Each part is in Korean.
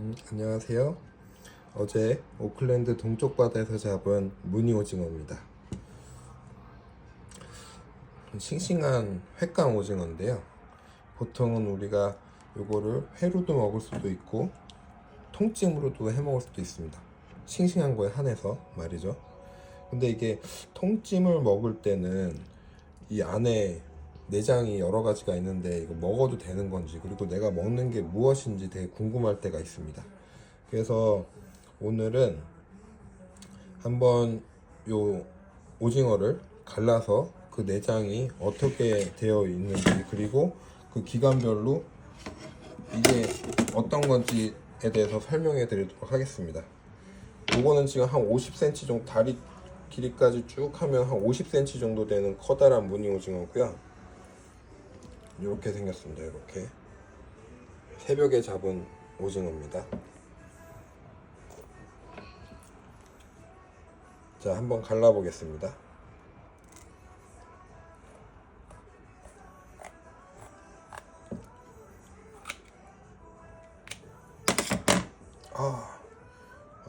음, 안녕하세요. 어제 오클랜드 동쪽 바다에서 잡은 무늬 오징어입니다. 싱싱한 횟감 오징어인데요. 보통은 우리가 이거를 회로도 먹을 수도 있고 통찜으로도 해 먹을 수도 있습니다. 싱싱한 거에 한해서 말이죠. 근데 이게 통찜을 먹을 때는 이 안에 내장이 여러 가지가 있는데 이거 먹어도 되는 건지 그리고 내가 먹는 게 무엇인지 되게 궁금할 때가 있습니다. 그래서 오늘은 한번 요 오징어를 갈라서 그 내장이 어떻게 되어 있는지 그리고 그 기관별로 이게 어떤 건지에 대해서 설명해 드리도록 하겠습니다. 요거는 지금 한 50cm 정도 다리 길이까지 쭉 하면 한 50cm 정도 되는 커다란 무늬 오징어고요. 이렇게 생겼습니다. 이렇게 새벽에 잡은 오징어입니다. 자, 한번 갈라 보겠습니다. 아,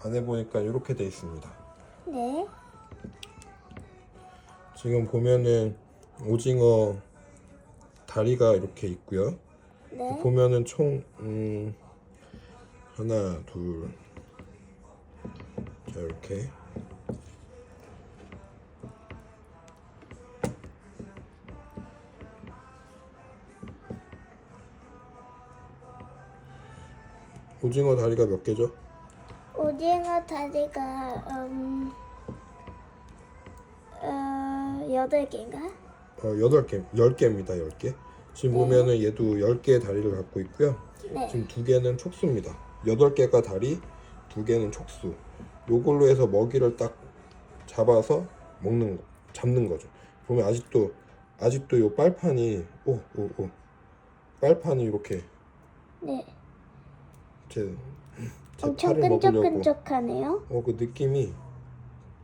안에 보니까 이렇게 돼 있습니다. 네. 지금 보면은 오징어 다리가 이렇게 있고요. 네. 보면은 총 음, 하나 둘 자, 이렇게 오징어 다리가 몇 개죠? 오징어 다리가 음, 어, 여덟 개인가? 어, 8개, 10개입니다. 10개. 지금 보면은 얘도 10개의 다리를 갖고 있고요. 네. 지금 두 개는 촉수입니다. 여덟 개가 다리, 두 개는 촉수. 요걸로 해서 먹이를 딱 잡아서 먹는 거, 잡는 거죠. 보면 아직도 아직도 요 빨판이 오 오 오 빨판이 이렇게 네. 제, 제 엄청 팔을 먹으려고 끈적끈적하네요. 어 그 느낌이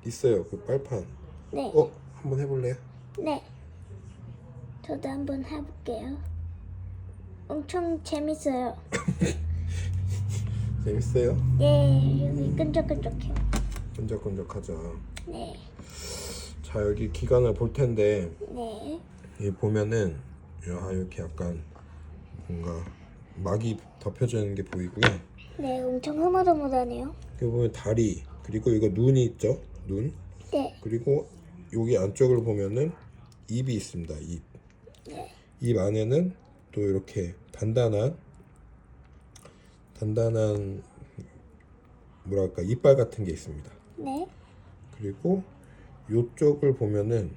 있어요. 그 빨판. 네. 어 한번 해 볼래요? 네. 저도 한번 해볼게요. 엄청 재밌어요. 재밌어요? 예, 여기 끈적끈적해요. 끈적끈적하죠. 네. 자 여기 기관을 볼 텐데 네. 이 보면은 야, 이렇게 약간 뭔가 막이 덮여져 있는 게 보이고요. 네, 엄청 흐물흐물하네요. 여기 보면 다리 그리고 이거 눈이 있죠. 눈 네. 그리고 여기 안쪽을 보면은 입이 있습니다. 입. 네. 입 안에는 또 이렇게 단단한 단단한 뭐랄까 이빨 같은 게 있습니다. 네. 그리고 요쪽을 보면은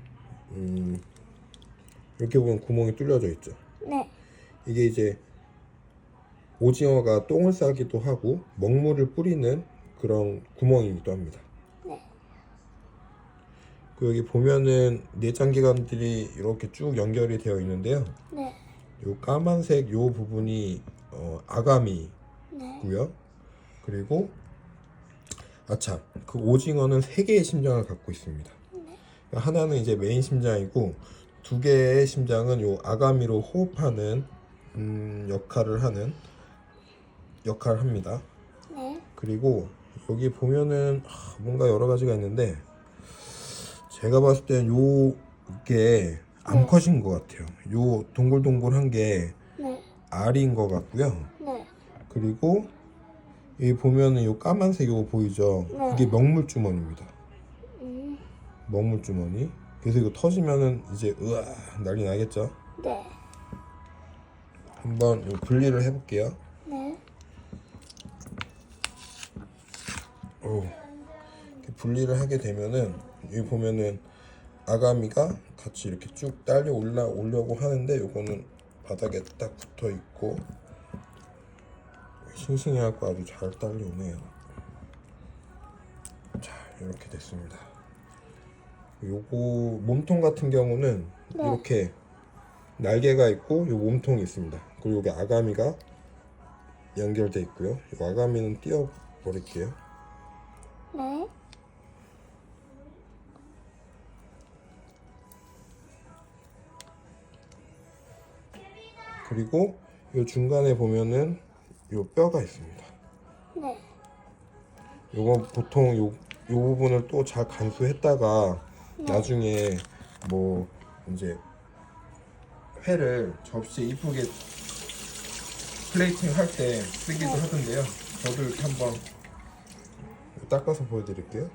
음, 이렇게 보면 구멍이 뚫려져 있죠. 네. 이게 이제 오징어가 똥을 싸기도 하고 먹물을 뿌리는 그런 구멍이기도 합니다. 네. 그 여기 보면은 내장기관들이 이렇게 쭉 연결이 되어 있는데요. 네. 요 까만색 요 부분이 어, 아가미고요. 네. 그리고 아참 그 오징어는 세 개의 심장을 갖고 있습니다. 하나는 이제 메인 심장이고 두 개의 심장은 요 아가미로 호흡하는 음, 역할을 하는 역할을 합니다. 네. 그리고 여기 보면은 하, 뭔가 여러 가지가 있는데 제가 봤을 땐 요게 암컷인 것 같아요. 요 동글동글한 게 네. 알인 것 같고요. 네. 그리고 여기 보면은 요 까만색 이거 보이죠? 네. 이게 먹물 주머니입니다. 음. 먹물 주머니. 그래서 이거 터지면은 이제 으아 난리 나겠죠? 네. 한번 요 분리를 해볼게요. 네. 오. 이렇게 분리를 하게 되면은 여기 보면은 아가미가 같이 이렇게 쭉 딸려 올라 오려고 하는데 요거는 바닥에 딱 붙어 있고 싱싱해갖고 아주 잘 딸려오네요. 자 이렇게 됐습니다. 요거 몸통 같은 경우는 네. 이렇게 날개가 있고 요 몸통이 있습니다. 그리고 여기 아가미가 연결돼 있고요. 요 아가미는 띄워 버릴게요. 네. 그리고 요 중간에 보면은 요 뼈가 있습니다. 네. 요거 보통 요, 요 부분을 또 잘 간수했다가 네. 나중에 뭐 이제 회를 접시에 이쁘게 플레이팅 할 때 쓰기도 네. 하던데요. 저도 이렇게 한번 닦아서 보여드릴게요.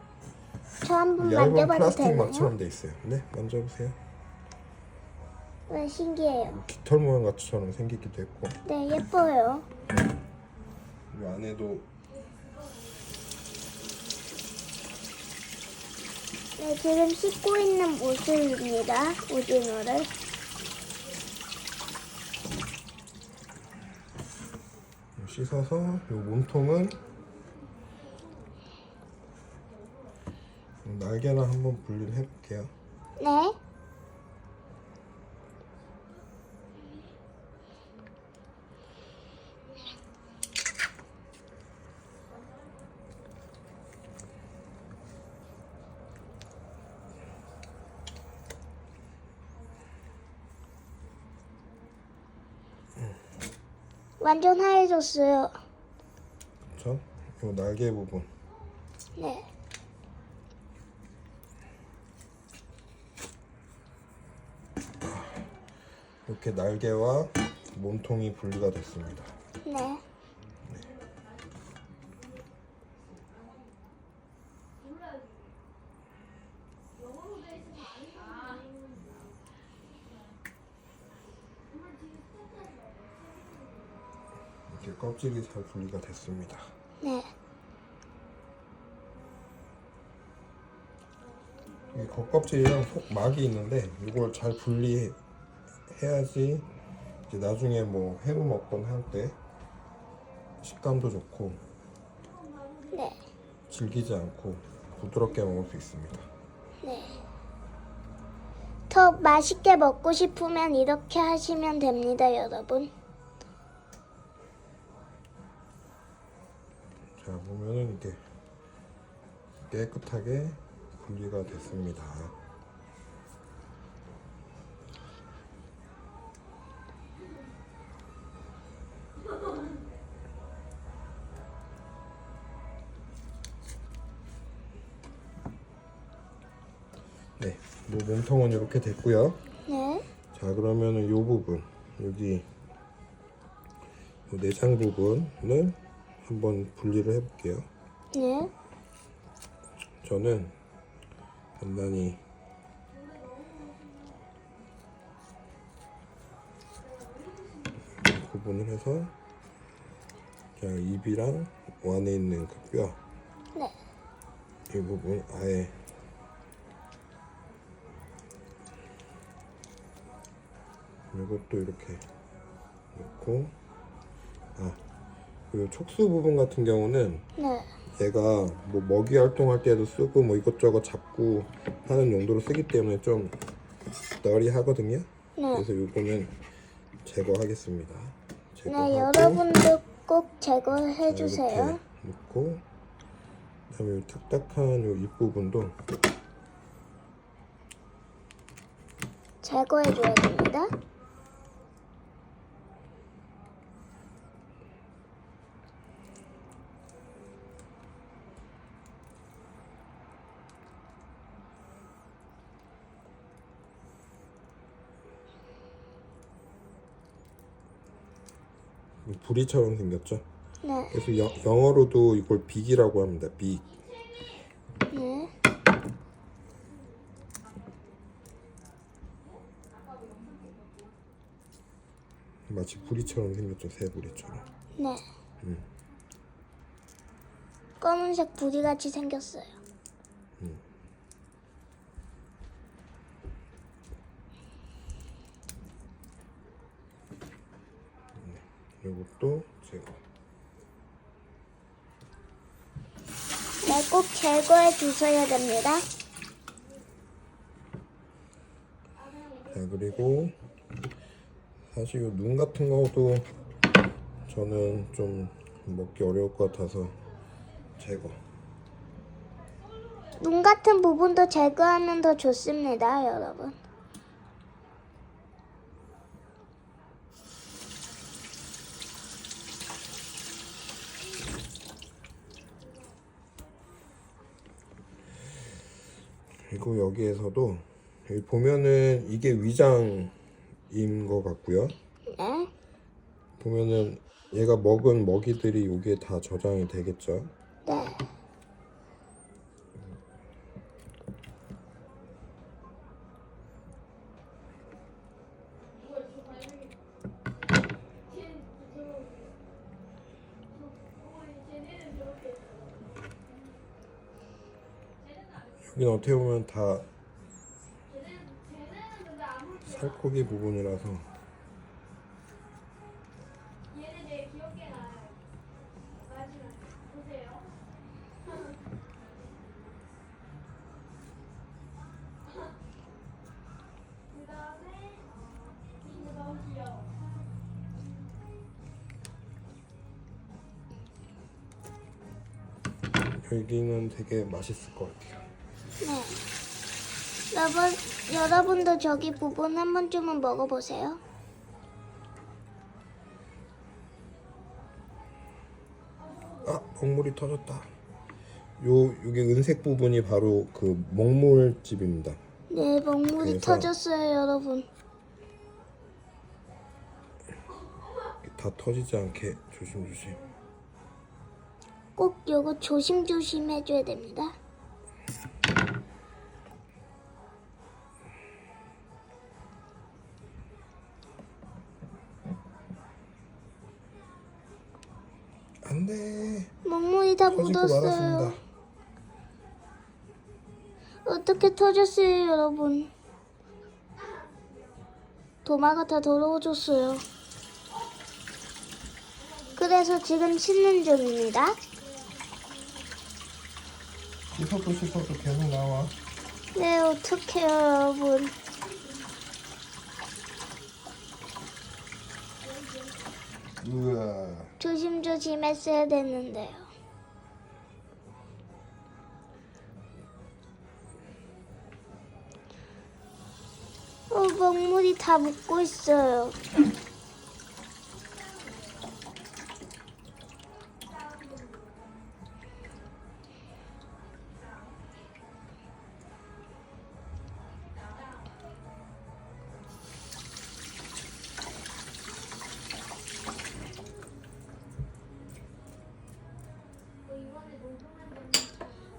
저 한번 얇은 만져봐도 플라스틱 되나요? 막처럼 돼 있어요. 네, 만져보세요. 네, 신기해요. 깃털 모양 같이처럼 생기기도 했고 네, 예뻐요. 이 안에도 네, 지금 씻고 있는 모습입니다. 오징어를. 씻어서 이 몸통은 날개랑 한번 분리를 해볼게요. 네. 완전 하얘졌어요. 그렇죠? 이 날개 부분 네. 이렇게 날개와 몸통이 분리가 됐습니다. 네. 껍질이 잘 분리가 됐습니다. 네. 이 겉껍질이랑 속 막이 있는데 이걸 잘 분리해야지 이제 나중에 뭐 회로 먹거나 할 때 식감도 좋고 네. 질기지 않고 부드럽게 먹을 수 있습니다. 네. 더 맛있게 먹고 싶으면 이렇게 하시면 됩니다, 여러분. 보면은 이게 깨끗하게 분리가 됐습니다. 네, 뭐 몸통은 이렇게 됐고요. 네. 자 그러면은 요 부분 여기 요 내장 부분을 한번 분리를 해볼게요. 네. 저는 간단히 구분을 해서 자 입이랑 안에 있는 그뼈이 네. 부분 아예 이것도 이렇게 넣고 아 그리고 촉수 부분 같은 경우는 네. 얘가 뭐 먹이 활동할 때도 쓰고 뭐 이것저것 잡고 하는 용도로 쓰기 때문에 좀 널이 하거든요. 네. 그래서 요거는 제거하겠습니다. 네, 제거하고 여러분도 꼭 제거해 자, 주세요. 넣고 그다음에 요 딱딱한 요 윗부분도 제거해 줘야 됩니다. 부리처럼 생겼죠. 네. 그래서 영, 영어로도 이걸 빅이라고 합니다. 빅. 네. 마치 부리처럼 생겼죠. 새 부리처럼. 네. 검은색 부리 같이 생겼어요. 이것도 제거. 네, 꼭 제거해 주셔야 됩니다. 자 그리고 사실 요 눈 같은 거도 저는 좀 먹기 어려울 것 같아서 제거. 눈 같은 부분도 제거하면 더 좋습니다, 여러분. 그리고 여기에서도 여기 보면은 이게 위장인 것 같고요. 네. 보면은 얘가 먹은 먹이들이 여기에 다 저장이 되겠죠. 어떻게 보면 다 살코기 부분이라서. 여기는 되게 맛있을 것 같아요. 네. 여러분, 여러분도 저기 부분 한 번쯤은 먹어보세요. 아 먹물이 터졌다. 요 요게 은색 부분이 바로 그 먹물집입니다. 네, 먹물이 그래서- 터졌어요, 여러분. 다 터지지 않게 조심조심. 꼭 요거 조심조심 해줘야 됩니다. 먹물이 다 터지고 묻었어요. 말았습니다. 어떻게 터졌어요, 여러분? 도마가 다 더러워졌어요. 그래서 지금 씻는 중입니다. 씻어도 씻어도 계속 나와. 네, 어떡해요, 여러분. 우와. 조심조심 했어야 됐는데요. 먹물이 다 묻고 있어요.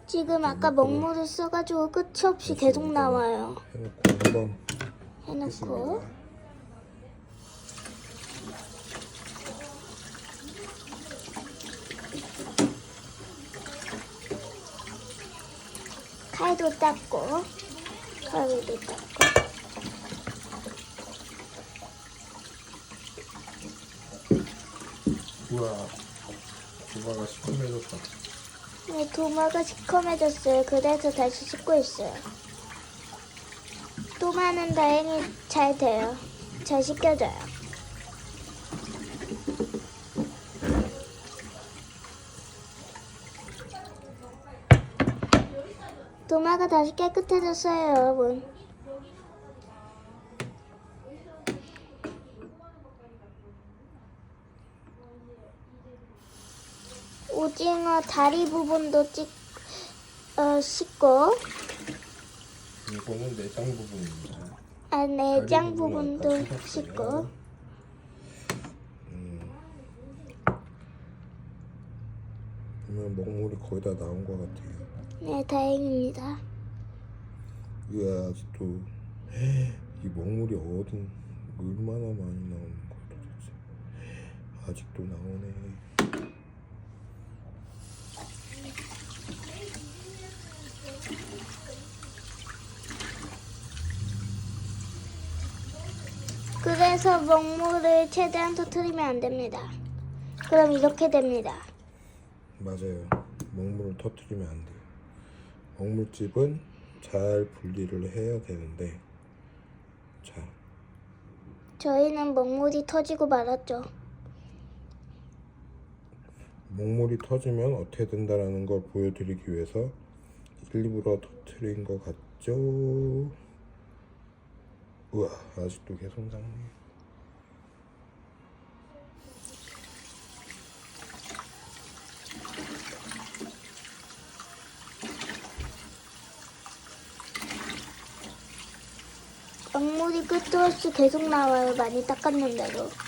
지금 아까 먹물을 써가지고 끝이 없이 계속 나와요. 해놓고 한번 해놓고. 칼도 닦고 가위도 닦고 우와. 조바가 시커매졌다. 네, 도마가 시커매졌어요. 그래서 다시 씻고 있어요. 도마는 다행히 잘 돼요. 잘 씻겨져요. 도마가 다시 깨끗해졌어요, 여러분. 오징어 다리 부분도 찍, 어, 씻고, 이거는 내장 부분입니다. 아, 내장 부분도. 씻고, 음. 보면 먹물이 거의 다 나온 것 같아요. 네, 다행입니다. 이야 아직도 이 먹물이 어딘 얼마나 많이 나오는 거야 도대체 아직도 나오네 그래서 먹물을 최대한 터트리면 안 됩니다. 그럼 이렇게 됩니다. 맞아요 먹물을 터트리면 안 돼요 먹물집은 잘 분리를 해야 되는데 자 저희는 먹물이 터지고 말았죠. 먹물이 터지면 어떻게 된다라는 걸 보여드리기 위해서 일부러 터트린 것 같죠? 우와 아직도 계속 나오네 악물이 끝도 없이 계속 나와요. 많이 닦았는데도.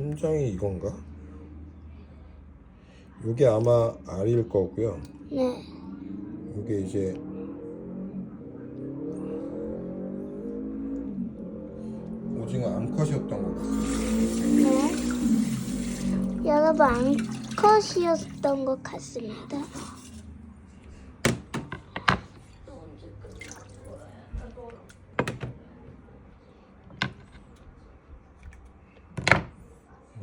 심장이 이건가? 이게 아마 알일 거고요. 네. 이게 이제 오징어 암컷이었던 것 같아요. 네. 여러분 암컷이었던 것 같습니다.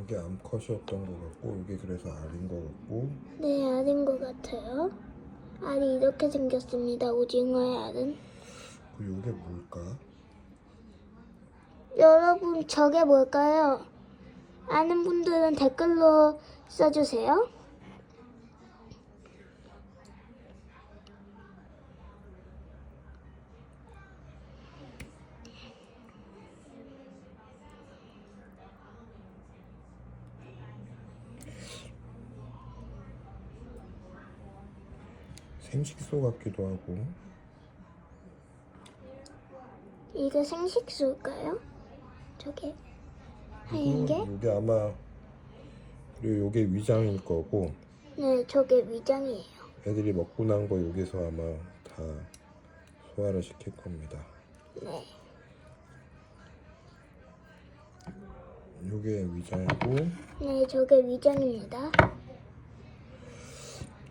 이게 암컷이었던 것 같고 이게 그래서 알인 것 같고 네, 알인 것 같아요. 알이 이렇게 생겼습니다. 오징어의 알은. 그리고 이게 뭘까? 여러분 저게 뭘까요? 아는 분들은 댓글로 써주세요. 생식소 같기도 하고 이게 생식수일까요? 저게 하얀 게? 이게 아마 그리고 이게 위장일 거고 네, 저게 위장이에요. 애들이 먹고 난 거 여기서 아마 다 소화를 시킬 겁니다. 네, 요게 위장이고 네, 저게 위장입니다.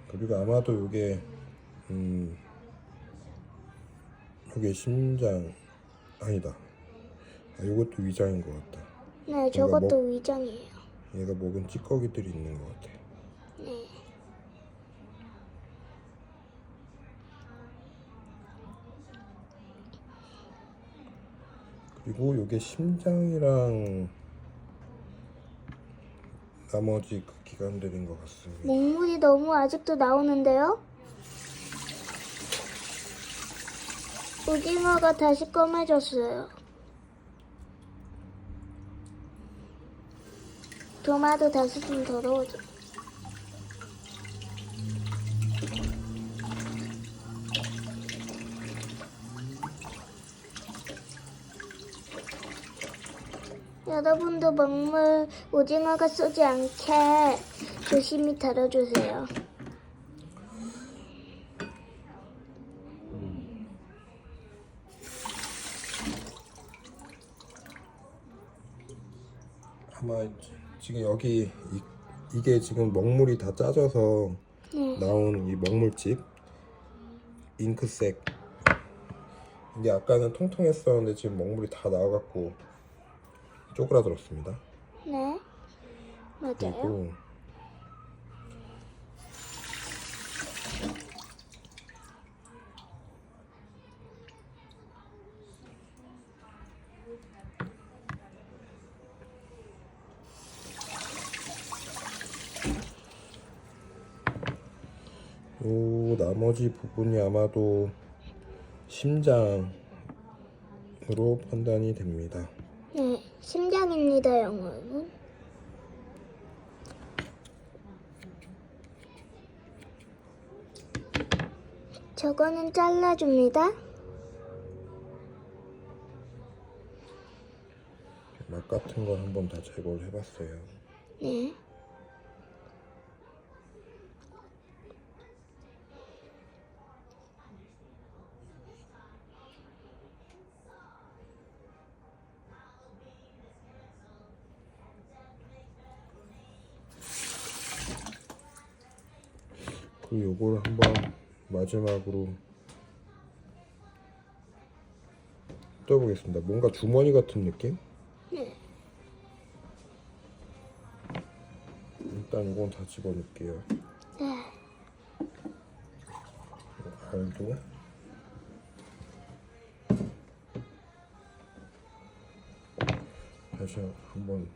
그리고 아마도 요게 음 요게 심장 아니다. 아, 요것도 위장인 것 같다. 네, 저것도 위장이에요. 얘가 먹은 찌꺼기들이 있는 것 같아. 네, 그리고 요게 심장이랑 나머지 그 기관들인 것 같습니다. 먹물이 너무 아직도 나오는데요? 오징어가 다시 검해졌어요. 도마도 다시 좀 더러워져. 여러분도 먹물 오징어가 쏘지 않게 조심히 다뤄주세요. 아마 지금 여기 이, 이게 지금 먹물이 다 짜져서 네. 나온 이 먹물집 잉크색 이게 아까는 통통했었는데 지금 먹물이 다 나와갖고 쪼그라들었습니다. 네. 맞아요. 그리고 요 나머지 부분이 아마도 심장으로 판단이 됩니다. 네. 심장입니다, 여러분. 저거는 잘라줍니다. 막 같은 거 한번 다 제거를 해봤어요. 네. 그리고 요거를 한번 마지막으로 떠보겠습니다. 뭔가 주머니 같은 느낌? 네. 일단 이건 다 집어넣을게요. 네. 알도 다시 한번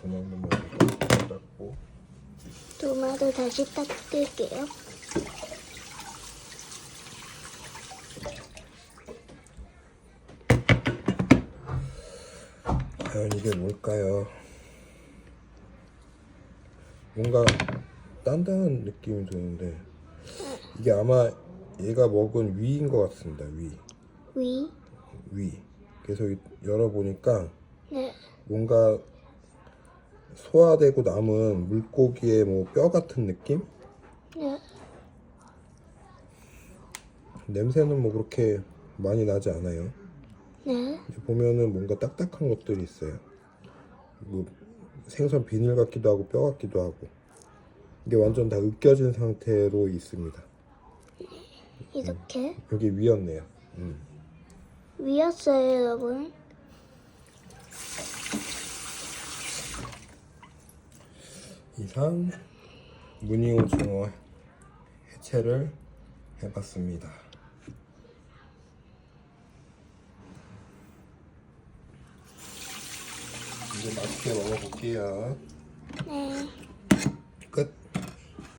도망만 닦고 도마도 다시 닦을게요. 과연 이게 뭘까요? 뭔가 단단한 느낌이 드는데 이게 아마 얘가 먹은 위인 것 같습니다. 위. 위. 위. 그래서 열어보니까 네. 뭔가 소화되고 남은 물고기의 뭐 뼈 같은 느낌? 네. 냄새는 뭐 그렇게 많이 나지 않아요. 네. 보면은 뭔가 딱딱한 것들이 있어요. 뭐 생선 비닐 같기도 하고 뼈 같기도 하고 이게 완전 다 으깨진 상태로 있습니다. 이렇게 여기 위였네요. 음. 위였어요, 여러분. 이상 무늬 오징어 해체를 해봤습니다. 이제 맛있게 먹어볼게요. 네.